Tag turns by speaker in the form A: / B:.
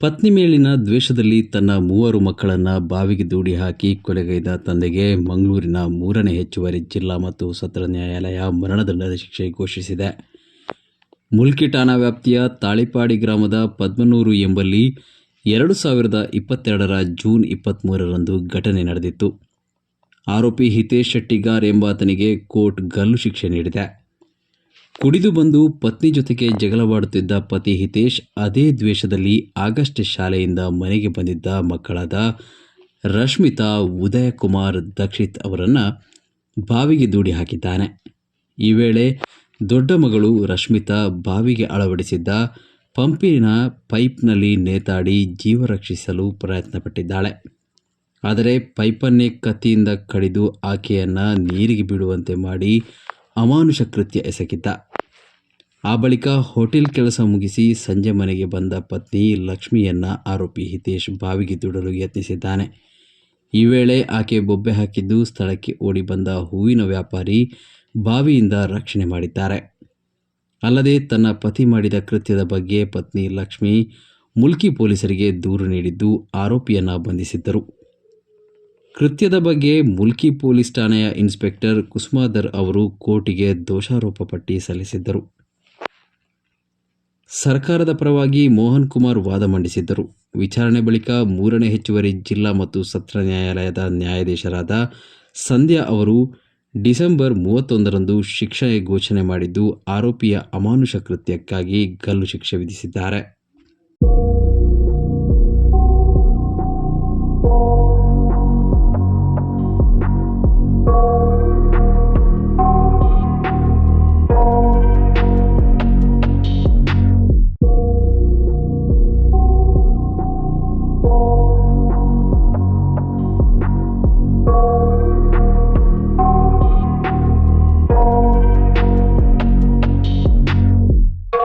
A: ಪತ್ನಿ ಮೇಲಿನ ದ್ವೇಷದಲ್ಲಿ ತನ್ನ ಮೂವರು ಮಕ್ಕಳನ್ನು ಬಾವಿಗೆ ದೂಡಿ ಹಾಕಿ ಕೊಲೆಗೈದ ತಂದೆಗೆ ಮಂಗಳೂರಿನ ಮೂರನೇ ಹೆಚ್ಚುವರಿ ಜಿಲ್ಲಾ ಮತ್ತು ಸತ್ರ ನ್ಯಾಯಾಲಯ ಮರಣದಂಡದ ಶಿಕ್ಷೆ ಘೋಷಿಸಿದೆ. ಮುಲ್ಕಿ ಠಾಣಾ ವ್ಯಾಪ್ತಿಯ ತಾಳಿಪಾಡಿ ಗ್ರಾಮದ ಪದ್ಮನೂರು ಎಂಬಲ್ಲಿ ಎರಡು ಸಾವಿರದ ಇಪ್ಪತ್ತೆರಡರ ಜೂನ್ ಇಪ್ಪತ್ತ್ಮೂರರಂದು ಘಟನೆ ನಡೆದಿತ್ತು. ಆರೋಪಿ ಹಿತೇಶ್ ಶೆಟ್ಟಿಗಾರ್ ಎಂಬಾತನಿಗೆ ಕೋರ್ಟ್ ಗಲ್ಲು ಶಿಕ್ಷೆ ನೀಡಿದೆ. ಕುಡಿದು ಬಂದು ಪತ್ನಿ ಜೊತೆಗೆ ಜಗಳವಾಡುತ್ತಿದ್ದ ಪತಿ ಹಿತೇಶ್ ಅದೇ ದ್ವೇಷದಲ್ಲಿ ಆಗಸ್ಟ್ ಶಾಲೆಯಿಂದ ಮನೆಗೆ ಬಂದಿದ್ದ ಮಕ್ಕಳಾದ ರಶ್ಮಿತಾ, ಉದಯಕುಮಾರ್, ದಕ್ಷಿತ್ ಅವರನ್ನು ಬಾವಿಗೆ ದೂಡಿ ಹಾಕಿದ್ದಾನೆ. ಈ ವೇಳೆ ದೊಡ್ಡ ಮಗಳು ರಶ್ಮಿತಾ ಬಾವಿಗೆ ಅಳವಡಿಸಿದ್ದ ಪಂಪಿನ ಪೈಪ್ನಲ್ಲಿ ನೇತಾಡಿ ಜೀವ ರಕ್ಷಿಸಲು ಪ್ರಯತ್ನಪಟ್ಟಿದ್ದಾಳೆ. ಆದರೆ ಪೈಪನ್ನೇ ಕತ್ತಿಯಿಂದ ಕಡಿದು ಆಕೆಯನ್ನು ನೀರಿಗೆ ಬಿಡುವಂತೆ ಮಾಡಿ ಅಮಾನುಷ ಕೃತ್ಯ ಎಸಗಿದ್ದ. ಆ ಬಳಿಕ ಹೋಟೆಲ್ ಕೆಲಸ ಮುಗಿಸಿ ಸಂಜೆ ಮನೆಗೆ ಬಂದ ಪತ್ನಿ ಲಕ್ಷ್ಮಿಯನ್ನ ಆರೋಪಿ ಹಿತೇಶ್ ಬಾವಿಗೆ ದೂಡಲು ಯತ್ನಿಸಿದ್ದಾನೆ. ಈ ವೇಳೆ ಆಕೆ ಬೊಬ್ಬೆ ಹಾಕಿದ್ದು ಸ್ಥಳಕ್ಕೆ ಓಡಿ ಬಂದ ಹೂವಿನ ವ್ಯಾಪಾರಿ ಬಾವಿಯಿಂದ ರಕ್ಷಣೆ ಮಾಡಿದ್ದಾರೆ. ಅಲ್ಲದೆ ತನ್ನ ಪತಿ ಮಾಡಿದ ಕೃತ್ಯದ ಬಗ್ಗೆ ಪತ್ನಿ ಲಕ್ಷ್ಮಿ ಮುಲ್ಕಿ ಪೊಲೀಸರಿಗೆ ದೂರು ನೀಡಿದ್ದು ಆರೋಪಿಯನ್ನ ಬಂಧಿಸಿದ್ದರು. ಕೃತ್ಯದ ಬಗ್ಗೆ ಮುಲ್ಕಿ ಪೊಲೀಸ್ ಠಾಣೆಯ ಇನ್ಸ್ಪೆಕ್ಟರ್ ಕುಸುಮಾಧರ್ ಅವರು ಕೋರ್ಟಿಗೆ ದೋಷಾರೋಪ ಪಟ್ಟಿ ಸಲ್ಲಿಸಿದ್ದರು. ಸರ್ಕಾರದ ಪರವಾಗಿ ಮೋಹನ್ ಕುಮಾರ್ ವಾದ ಮಂಡಿಸಿದ್ದರು. ವಿಚಾರಣೆ ಬಳಿಕ ಮೂರನೇ ಹೆಚ್ಚುವರಿ ಜಿಲ್ಲಾ ಮತ್ತು ಸತ್ರ ನ್ಯಾಯಾಲಯದ ನ್ಯಾಯಾಧೀಶರಾದ ಸಂಧ್ಯಾ ಅವರು ಡಿಸೆಂಬರ್ ಮೂವತ್ತೊಂದರಂದು ಶಿಕ್ಷೆ ಘೋಷಣೆ ಮಾಡಿದ್ದು, ಆರೋಪಿಯ ಅಮಾನುಷ ಕೃತ್ಯಕ್ಕಾಗಿ ಗಲ್ಲು ಶಿಕ್ಷೆ ವಿಧಿಸಿದ್ದಾರೆ.